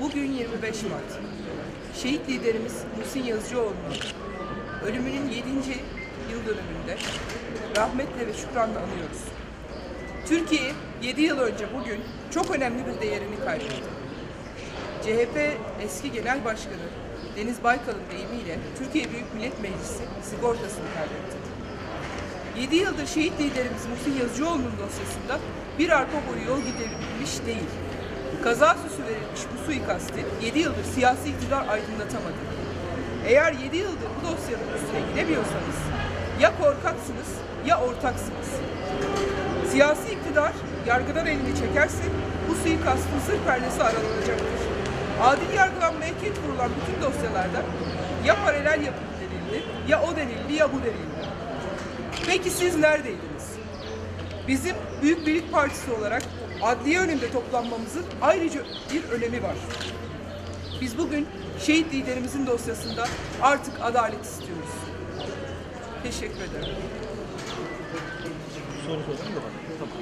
Bugün 25 Mart. Şehit liderimiz Muhsin Yazıcıoğlu'nun ölümünün 7. yıl dönümünde rahmetle ve şükranla anıyoruz. Türkiye 7 yıl önce bugün çok önemli bir değerini kaybetti. CHP eski genel başkanı Deniz Baykal'ın deyimiyle Türkiye Büyük Millet Meclisi sigortasını kaybetti. 7 yıldır şehit liderimiz Muhsin Yazıcıoğlu'nun dosyasında bir arpa boyu yol gidilmiş değil. Kaza süsü verilmiş bu suikasti 7 yıldır siyasi iktidar aydınlatamadı. Eğer 7 yıldır bu dosyanın üstüne gidemiyorsanız ya korkaksınız ya ortaksınız. Siyasi iktidar yargıdan elini çekerse bu suikastın sır perdesi aralanacaktır. Adil yargılanmaya ket vurulan bütün dosyalarda ya paralel yapım denildi, ya o denildi ya bu denildi. Peki siz neredeydiniz? Bizim Büyük Birlik Partisi olarak adliye önünde toplanmamızın ayrıca bir önemi var. Biz bugün şehit liderimizin dosyasında artık adalet istiyoruz. Teşekkür ederim. Soru sorayım bana. Tamam.